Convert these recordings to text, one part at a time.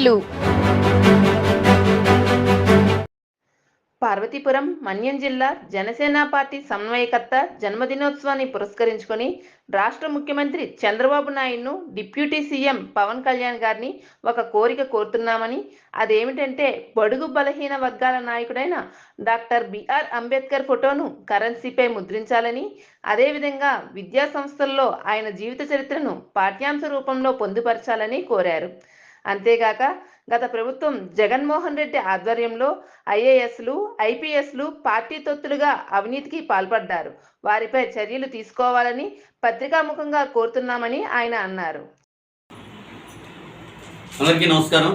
ఇల్లు పార్వతీపురం మన్యం జిల్లా జనసేన పార్టీ సమన్వయకర్త జన్మదినోత్సవాన్ని పురస్కరించుకొని రాష్ట్ర ముఖ్యమంత్రి చంద్రబాబు నాయుడును డిప్యూటీ సీఎం పవన్ కళ్యాణ్ గారిని ఒక కోరిక కోరుతున్నామని అదేమిటంటే బడుగు బలహీన వర్గాల నాయకుడైన డాక్టర్ బిఆర్ అంబేద్కర్ ఫోటోను కరెన్సీపై ముద్రించాలని అదేవిధంగా విద్యా సంస్థల్లో ఆయన జీవిత చరిత్రను పాఠ్యాంశ రూపంలో పొందుపరచాలని కోరారు. అంతేగాక గత ప్రభుత్వం జగన్మోహన్ రెడ్డి ఆధ్వర్యంలో ఐఏఎస్లు ఐపీఎస్లు పార్టీ తొత్తులుగా అవినీతికి పాల్పడ్డారు. వారిపై చర్యలు తీసుకోవాలని పత్రికాముఖంగా కోరుతున్నామని ఆయన అన్నారు. అందరికీ నమస్కారం.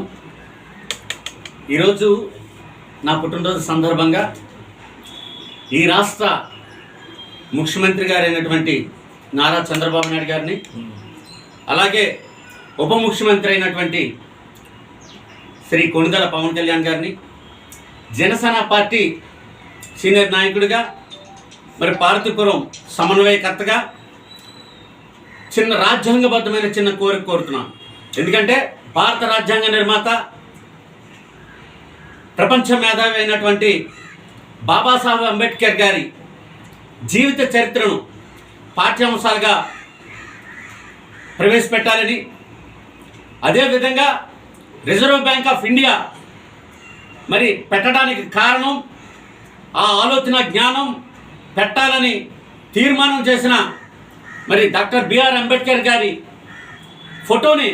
ఈరోజు నా పుట్టినరోజు సందర్భంగా ఈ రాష్ట్ర ముఖ్యమంత్రి గారైనటువంటి నారా చంద్రబాబు నాయుడు గారిని అలాగే ఉప ముఖ్యమంత్రి అయినటువంటి శ్రీ కొణిదల పవన్ కళ్యాణ్ గారిని జనసేన పార్టీ సీనియర్ నాయకుడిగా మరి పార్థిపురం సమన్వయకర్తగా చిన్న రాజ్యాంగబద్ధమైన చిన్న కోరిక కోరుతున్నాను. ఎందుకంటే భారత రాజ్యాంగ నిర్మాత ప్రపంచ మేధావి అయినటువంటి బాబాసాహెబ్ అంబేద్కర్ గారి జీవిత చరిత్రను పాఠ్యాంశాలుగా ప్రవేశపెట్టాలని అదేవిధంగా రిజర్వ్ బ్యాంక్ ఆఫ్ ఇండియా మరి పెట్టడానికి కారణం ఆ ఆలోచన జ్ఞానం పెట్టాలని తీర్మానం చేసిన మరి డాక్టర్ బిఆర్ అంబేద్కర్ గారి ఫోటోని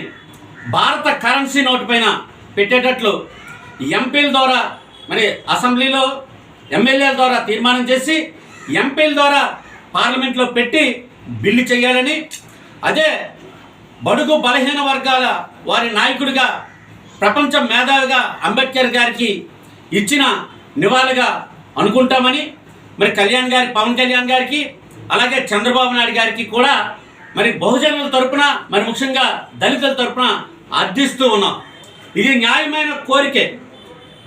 భారత కరెన్సీ నోటు పైన పెట్టేటట్లు ఎంపీల ద్వారా మరి అసెంబ్లీలో ఎమ్మెల్యేల ద్వారా తీర్మానం చేసి ఎంపీల ద్వారా పార్లమెంట్లో పెట్టి బిల్లు చేయాలని అదే బడుగు బలహీన వర్గాల వారి నాయకుడిగా ప్రపంచ మేధావిగా అంబేద్కర్ గారికి ఇచ్చిన నివాళిగా అనుకుంటామని మరి కళ్యాణ్ గారి పవన్ కళ్యాణ్ గారికి అలాగే చంద్రబాబు నాయుడు గారికి కూడా మరి బహుజనుల తరపున మరి ముఖ్యంగా దళితుల తరపున అర్థిస్తూ ఉన్నాం. ఇది న్యాయమైన కోరికే.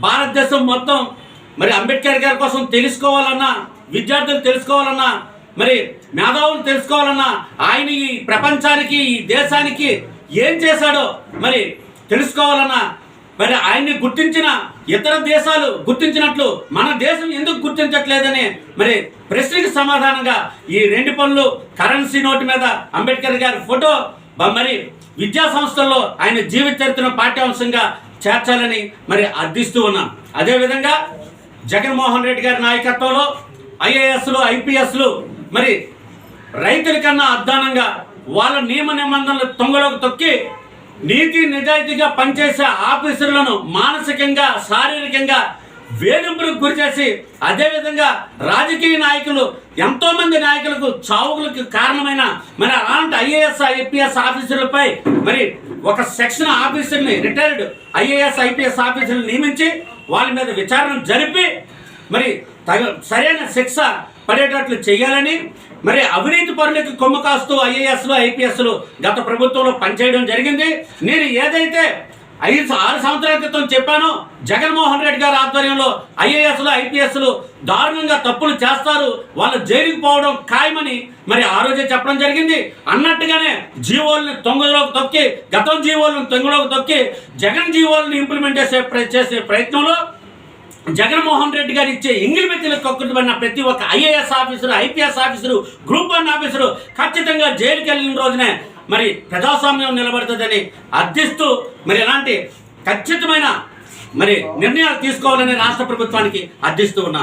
భారతదేశం మొత్తం మరి అంబేద్కర్ గారి కోసం తెలుసుకోవాలన్నా విద్యార్థులు తెలుసుకోవాలన్నా మరి మేధావులు తెలుసుకోవాలన్నా ఆయన ఈ ప్రపంచానికి ఈ దేశానికి ఏం చేశాడో మరి తెలుసుకోవాలన్నా మరి ఆయన్ని గుర్తించిన ఇతర దేశాలు గుర్తించినట్లు మన దేశం ఎందుకు గుర్తించట్లేదని మరి ప్రశ్నకి సమాధానంగా ఈ రెండు పనులు కరెన్సీ నోటు మీద అంబేద్కర్ గారి ఫోటో మరి విద్యా సంస్థల్లో ఆయన జీవిత చరిత్రను పాఠ్యాంశంగా చేర్చాలని మరి అర్థిస్తూ ఉన్నాం. అదేవిధంగా జగన్మోహన్ రెడ్డి గారి నాయకత్వంలో ఐఏఎస్లు ఐపీఎస్లు మరి రైతుల కన్నా అద్దానంగా వాళ్ళ నియమ నిబంధనలు తొంగలోకి తొక్కి నీతి నిజాయితీగా పనిచేసే ఆఫీసర్లను మానసికంగా శారీరకంగా వేధింపులకు గురి చేసి అదేవిధంగా రాజకీయ నాయకులు ఎంతోమంది నాయకులకు చావులకు కారణమైన మరి అలాంటి ఐఏఎస్ ఐపీఎస్ ఆఫీసర్లపై మరి ఒక సెక్షన్ ఆఫీసర్ని రిటైర్డ్ ఐఏఎస్ ఐపీఎస్ ఆఫీసర్ని నియమించి వాళ్ళ మీద విచారణ జరిపి మరి తగ సరైన శిక్ష పడేటట్లు చేయాలని మరి అవినీతి పరులకు కొమ్ము కాస్తూ ఐఏఎస్లు ఐపీఎస్లు గత ప్రభుత్వంలో పనిచేయడం జరిగింది. నేను ఏదైతే ఐదు ఆరు సంవత్సరాల క్రితం చెప్పాను జగన్మోహన్ రెడ్డి గారి ఆధ్వర్యంలో ఐఏఎస్లు ఐపీఎస్లు దారుణంగా తప్పులు చేస్తారు. వాళ్ళు జైలుకి పోవడం ఖాయమని మరి ఆ రోజే చెప్పడం జరిగింది. అన్నట్టుగానే జీవోల్ని తొంగలోకి తొక్కి గతం జీవోలను తొంగలోకి తొక్కి జగన్ జీవోలను ఇంప్లిమెంట్ చేసే చేసే ప్రయత్నంలో జగన్మోహన్ రెడ్డి గారు ఇచ్చే ఇంగిల్ మెత్తులకు కక్కుతున్న ప్రతి ఒక్క IAS officer IPS officer group one officer ఖచ్చితంగా జైలుకి వెళ్ళిన రోజునే మరి ప్రజాస్వామ్యం నిలబడుతుందని అర్థిస్తూ మరి ఎలాంటి ఖచ్చితమైన మరి నిర్ణయాలు తీసుకోవాలని రాష్ట్ర ప్రభుత్వానికి అర్థిస్తూ ఉన్నా.